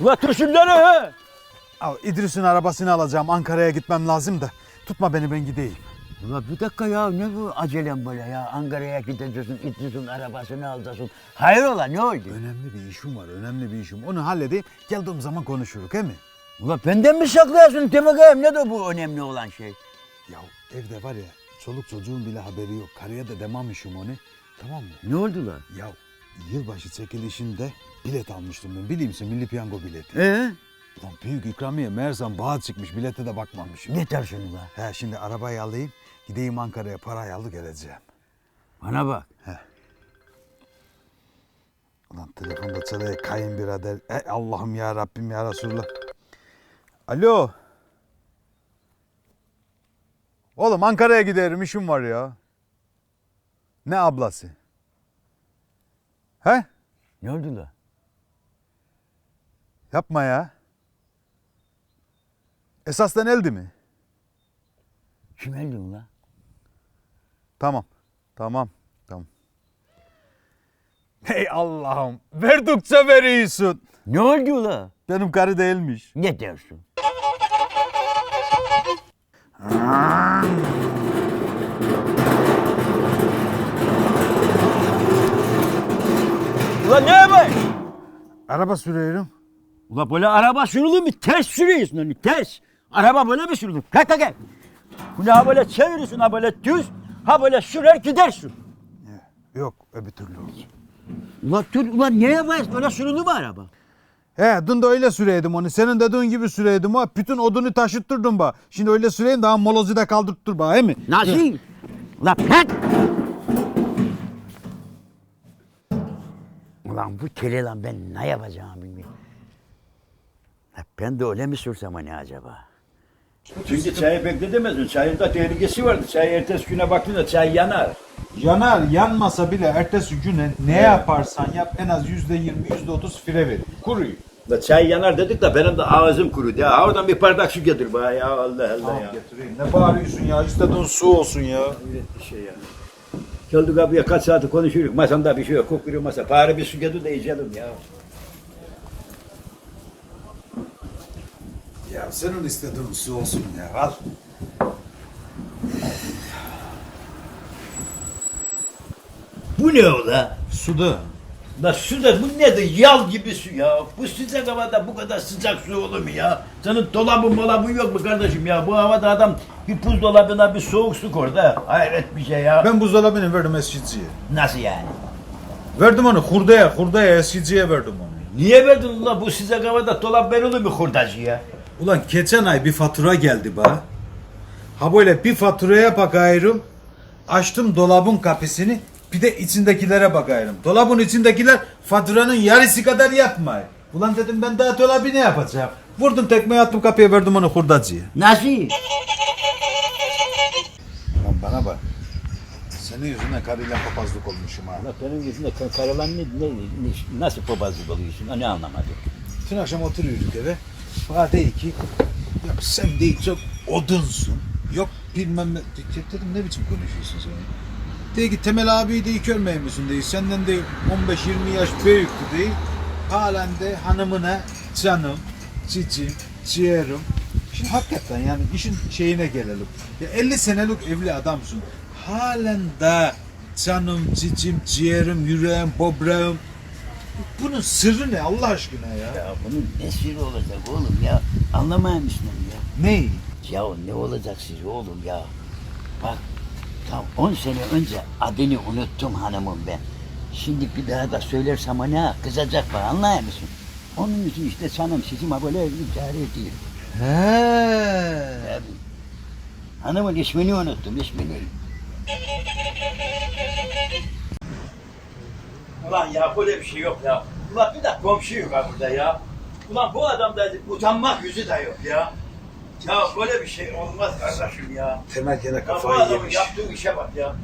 Ula turşulları he. Al İdris'in arabasını alacağım. Ankara'ya gitmem lazım da. Tutma beni ben gideyim. Ula bir dakika ya ne bu acelem böyle ya? Ankara'ya gideceksin, İdris'in arabasını alacaksın. Hayrola ne oldu? Önemli bir işim var. Önemli bir işim. Onu halledeyim. Geldiğim zaman konuşuruz he mi? Ula benden mi saklıyorsun Temegayım? Ne de bu önemli olan şey? Ya evde var ya çoluk çocuğun bile haberi yok. Karıya da dememişim onu. Tamam mı? Ne oldu la? Ya yılbaşı çekilişinde bilet almıştım ben. Biliyor musun? Milli Piyango bileti. Ee? Lan büyük ikramiye meğersem bağ çıkmış. Bilete de bakmamışım. Ne dersin ula? He şimdi arabayı alayım. Gideyim Ankara'ya parayı alıp geleceğim. Bana bak. Ulan telefonda çalıyor kayınbirader. Ey Allah'ım ya Rabbim ya Resulullah. Alo. Oğlum Ankara'ya giderim işim var ya. Ne ablası? He? Ne oldu la? Yapma ya. Esasdan eldi mi? Kim öldü ula? Tamam. Tamam. Tamam. Hey Allah'ım. Verdukça veriyorsun. Ne oldu ula? Benim karı değilmiş. Ne dersin? Ula ne yapayım? Araba sürüyorum. Ula böyle araba sürülür mü? Ters sürüyorsun onu ters. Araba böyle mi sürülür? Kalk kalk kalk. Bunu ha böyle çeviriyorsun ha böyle düz. Ha böyle sürer gidersin. Yok öbür türlü olsun. Ula dur ulan ne yapayız? Böyle sürülür mü araba? He dün de öyle süreydim onu. Senin dediğin gibi süreydim ha. Bütün odunu taşıttırdım ba. Şimdi öyle süreyim daha molozu da kaldırttır ba he mi? Nasıl? Ula pek. Ulan bu teli lan ben ne yapacağım bilmiyorum. Ben de öyle mi sürsem hani acaba? Çünkü çayı bekletemezsin. Çayın da tehlikesi vardı. Çay ertesi güne baktığında çay yanar. Yanar yanmasa bile ertesi güne ne yaparsan yap en az yüzde yirmi yüzde otuz fire verir. Kuruyor. Da çay yanar dedik de benim de ağzım kurudu ya. Oradan bir bardak su getir bana ya Allah Allah ya. getireyim. Ne bağırıyorsun ya? İstediğin su olsun ya. Hayret bir şey ya. Geldik abiye kaç saati konuşuyoruz. Masanda bir şey yok. Kokuyor masa. Bari bir su getir de içelim ya. Ya senin istediğin su olsun ya. Al. Bu ne ola? Suda. La su da bu nedir? Yal gibi su ya. Bu sıcak havada bu kadar sıcak su olur mu ya? Senin dolabın molabın yok mu kardeşim ya? Bu havada adam bir buzdolabına bir soğuk su koydu ha. Hayret bir şey ya. Ben buzdolabını verdim eskiciye. Nasıl yani? Verdim onu hurdaya, hurdaya eskiciye verdim onu. Niye verdin ulan bu sıcak havada dolap verilir mi hurdacıya? Ulan geçen ay bir fatura geldi ba. Ha böyle bir faturaya bakıyorum. Açtım dolabın kapısını. Bir de içindekilere bakıyorum. Dolabın içindekiler faturanın yarısı kadar yapmay. Ulan dedim ben daha dolabı ne yapacağım? Vurdum tekmeyi attım kapıya verdim onu hurdacıya. Nasıl? Lan bana bak. Senin yüzünden karıyla papazlık olmuşum ha. Allah benim yüzümde karılan ne, ne, ne, nasıl babazlık oluyorsun? Ne anlamadım. Bütün akşam oturuyorduk eve. Bana dedi ki ya sen değil çok odunsun. Yok bilmem ne. De- Dedim ne biçim konuşuyorsun sen? Dedi ki Temel abi de görmeyeyim misin değil. Senden de 15-20 yaş büyüktü değil. Halen de hanımına canım, cicim, ciğerim. Şimdi hakikaten yani işin şeyine gelelim. Ya 50 senelik evli adamsın. Halen de canım, cicim, ciğerim, yüreğim, böbreğim. Bunun sırrı ne Allah aşkına ya? Ya bunun ne sırrı olacak oğlum ya? Anlamıyor musun ya? Ne? Ya ne olacak sırrı oğlum ya? Bak tam 10 sene önce adını unuttum hanımım ben. Şimdi bir daha da söylersem ne kızacak bana anlıyor musun? Onun için işte canım sizin ha böyle idare ediyor. He. Tabii. Hanımın ismini unuttum ismini. Ulan ya böyle bir şey yok ya. Ulan bir de komşu yok ha burada ya. Ulan bu adamda utanmak yüzü de yok ya. Ya böyle bir şey olmaz kardeşim ya. Temel gene Ya bu kafayı adamın yemiş. yaptığı işe bak ya.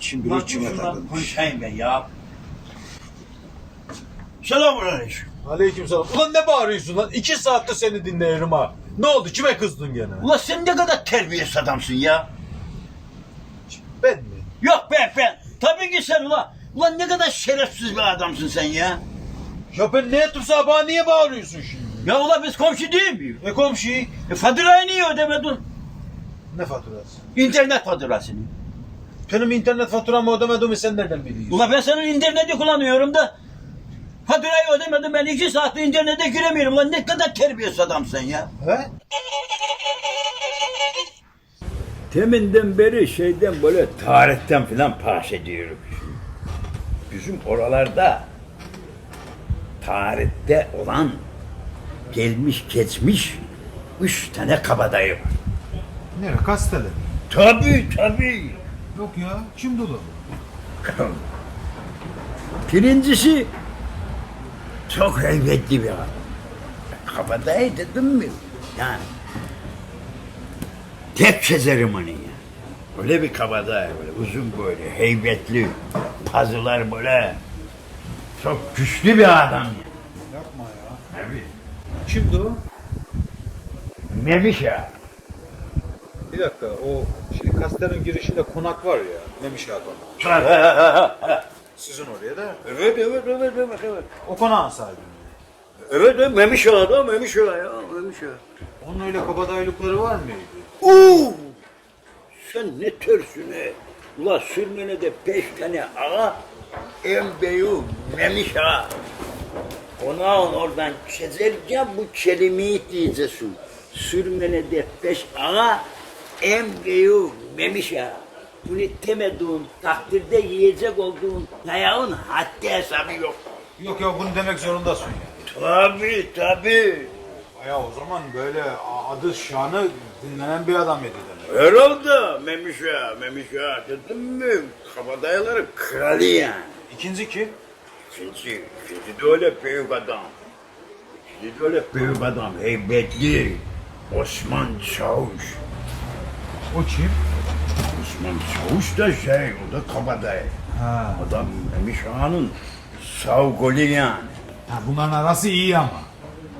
Şimdi Ulan içime şundan takılmış. konuşayım ben ya. Selamun aleyküm. Aleykümselam. Ulan ne bağırıyorsun lan? İki saattir seni dinleyelim ha. Ne oldu? Kime kızdın gene? Ulan sen ne kadar terbiyesiz adamsın ya. Ben mi? Yok ben ben. Tabii ki sen ulan. Ulan ne kadar şerefsiz bir adamsın sen ya. Ya ben ne sana bana niye bağırıyorsun şimdi? Ya ula biz komşu değil miyiz? E komşu. E, faturayı niye ödemedin? Ne faturası? İnternet faturasını. Benim internet faturamı ödemediğimi sen nereden biliyorsun? Ula ben senin interneti kullanıyorum da faturayı ödemedim ben iki saatte internete giremiyorum. Ulan ne kadar terbiyesiz adamsın ya. He? Teminden beri şeyden böyle tarihten filan paş ediyorum. Bizim oralarda tarihte olan gelmiş geçmiş üç tane kabadayı var. Nere? Kastele. Tabii tabii. Yok ya. Kim dolu? Birincisi çok heybetli bir adam. Kabadayı dedim mi? Yani tek çizerim onu ya. Öyle bir kabadayı böyle uzun böyle heybetli pazılar böyle çok güçlü bir adam ya. Yapma ya. Tabii. Kimdi o? Memişa. Bir dakika o şimdi Kasteler'in girişinde konak var ya. Memiş Hakan. Sizin oraya da. evet evet evet evet evet. O konağın sahibi. Evet evet Memişa da Memişa ya Memişa. Onun öyle kabadayılıkları var mıydı? Oo! Sen ne törsün he? Ula sürmene de beş tane ağa, en beyu memiş ağa. Ona on oradan çezerken bu kelimeyi diyeceksin. Sürmene de beş ağa, en beyu memiş ağa. Bunu demediğin takdirde yiyecek olduğun dayağın haddi hesabı yok. Yok ya bunu demek zorundasın ya. Tabii tabii. Ya o zaman böyle adı şanı dinlenen bir adam idi demek. Herhalde Memişa, Memişa dedim mi? Kabadayıların kralı yani. İkinci kim? İkinci, ikinci de öyle büyük adam. İkinci de öyle büyük adam, heybetli. Osman Çavuş. O kim? Osman Çavuş da şey, o da kabadayı. Ha. Adam Memişa'nın sağ golü yani. ha bunların arası iyi ama.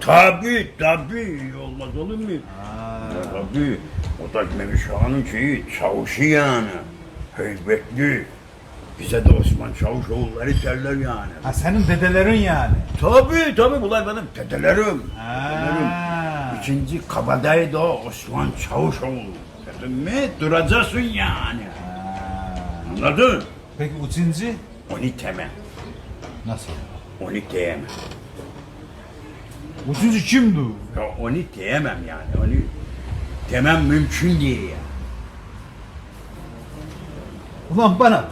Tabii tabii, olmaz olur mu? Ha. Tabii, o da Memişa'nın şeyi, çavuşu yani. Heybetli. Bize de Osman Çavuşoğulları derler yani. ha senin dedelerin yani. Tabii tabii bunlar benim dedelerim. Ha. Dedelerim. İkinci kabadayı da Osman Çavuşoğlu. Dedim mi duracaksın yani. Anladın? Peki üçüncü? Onu temem. Nasıl? Onu diyemem. Üçüncü kimdi? Ya onu diyemem yani. Onu demem mümkün değil ya. Ulan bana bak.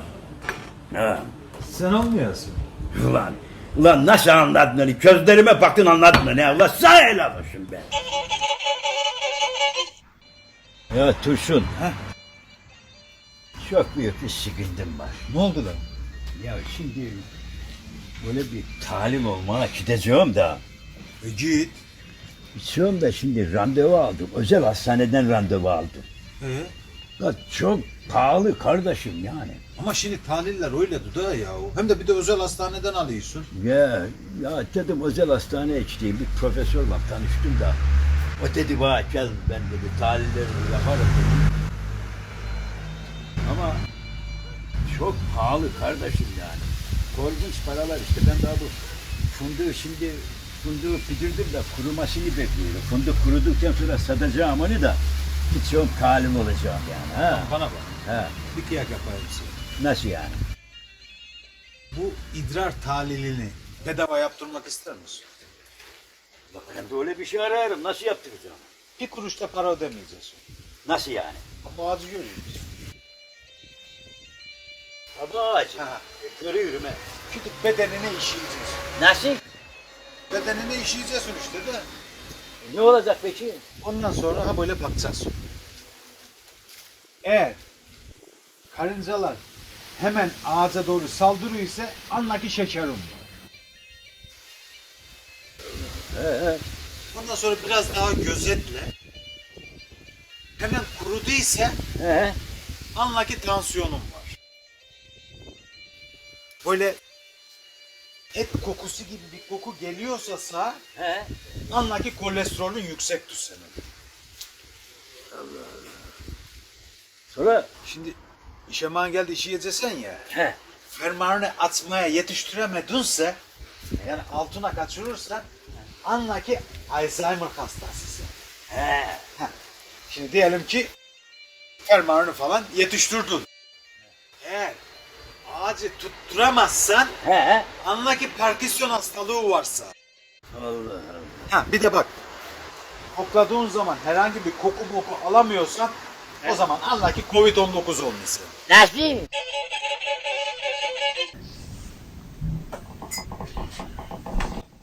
Ha. Sen olmuyorsun. Ulan, ulan nasıl anladın onu? Gözlerime baktın anladın onu. Ya. Ulan sağ helal olsun be. Ya Tursun. Ha? Çok büyük bir sıkıntım var. Ne oldu lan? Ya şimdi böyle bir talim olmaya gideceğim da. E git. Gideceğim da şimdi randevu aldım. Özel hastaneden randevu aldım. E? Ya çok pahalı kardeşim yani. Ama şimdi tahliller öyle duda ya. Hem de bir de özel hastaneden alıyorsun. Ya, ya dedim özel hastaneye gideyim. Bir profesör var tanıştım da. O dedi bana gel ben dedi tahlillerini yaparım dedi. Ama çok pahalı kardeşim yani. Korkunç paralar işte ben daha bu fındığı şimdi fındığı bitirdim de kurumasını bekliyorum. Fındık kuruduktan sonra satacağım onu da gideceğim talim olacağım yani. Ha? Bana bak. Ha. Bir kıyak yapayım size. Nasıl yani? Bu idrar tahlilini bedava yaptırmak ister misin? Bak ben de öyle bir şey ararım. Nasıl yaptıracağım? Bir kuruş da para ödemeyeceğiz. Nasıl yani? Ama ağacı görüyoruz. Baba ağacı. Ha. E, görüyorum he. Gidip bedenine işeyeceğiz. Nasıl? Bedenine işeyeceksin işte de. E, ne olacak peki? Ondan sonra ha böyle bakacağız. Eğer karıncalar hemen ağaca doğru saldırıyorsa anla ki şekerim var. He, Ondan sonra biraz daha gözetle. Hemen kuruduysa he. anla ki tansiyonum var. Böyle et kokusu gibi bir koku geliyorsa sağ, He. anla ki kolesterolün yüksektir senin. Sonra? Şimdi işe man geldi işi yiyeceksen ya. He. fermuarını atmaya yetiştiremedinse Yani altına kaçırırsan anla ki Alzheimer hastasısın. He. Şimdi diyelim ki fermuarını falan yetiştirdin. Ağacı tutturamazsan He. anla ki Parkinson hastalığı varsa. Allah. Ha bir de bak. Kokladığın zaman herhangi bir koku moku alamıyorsan o zaman anla ki Covid-19 olması. Nasıl?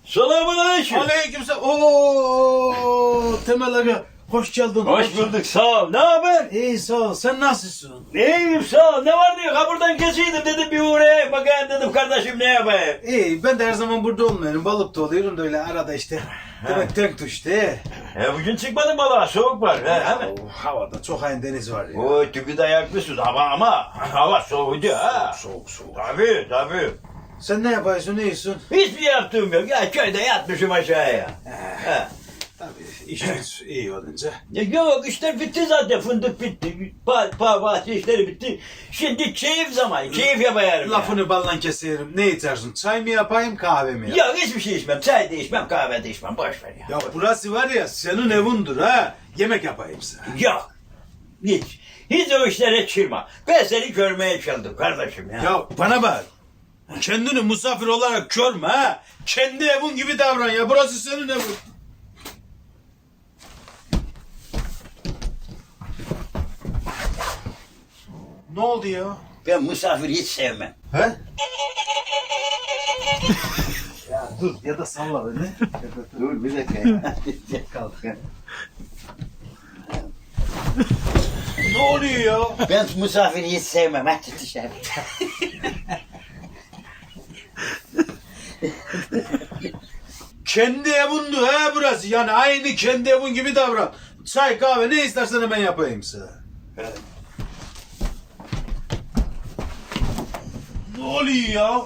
Selamun aleyküm. Aleykümselam. Oo Temel Aga hoş geldin. Hoş bulduk sağ ol. Ne haber? İyi sağ ol. Sen nasılsın? İyiyim sağ ol. Ne var diyor? Ha buradan geçiydim dedim bir uğrayayım bakayım dedim kardeşim ne yapayım. İyi ben de her zaman burada olmuyorum. Balıkta oluyorum da öyle arada işte. Demek tek he. E bugün çıkmadım balığa soğuk var. He, hemen. Oo, havada çok ayın deniz var ya. O tüpü dayaklısın ama ama hava soğudu ha. Soğuk soğuk. Tabii tabii. Sen ne yapıyorsun? Ne yiyorsun? Hiçbir yaptığım yok. Ya köyde yatmışım aşağıya. He. Tabii iş iyi olunca. Ya Yok işler bitti zaten fındık bitti. Pa, pa, bahçe işleri bitti. Şimdi keyif zamanı. Keyif yapayım. Lafını ballan keserim. Ne içersin? Çay mı yapayım kahve mi Ya. yapayım? Yok hiçbir şey içmem. Çay da içmem kahve de içmem. Boş ver ya. Ya burası var ya senin evindir ha. Yemek yapayım sana. Yok. Hiç. Hiç o işlere çırma. Ben seni görmeye çaldım kardeşim ya. Ya bana bak. Kendini misafir olarak görme ha. Kendi evin gibi davran ya. Burası senin evin. Ne oldu ya? Ben misafir hiç sevmem. He? ya dur ya da salla beni. Dur bir dakika ya. Kalk. ne oluyor ya? ben misafiri hiç sevmem. Hadi dışarı. Kendi evindu ha burası. Yani aynı kendi evin gibi davran. Çay kahve ne istersen hemen yapayım sana. Ne oluyor ya?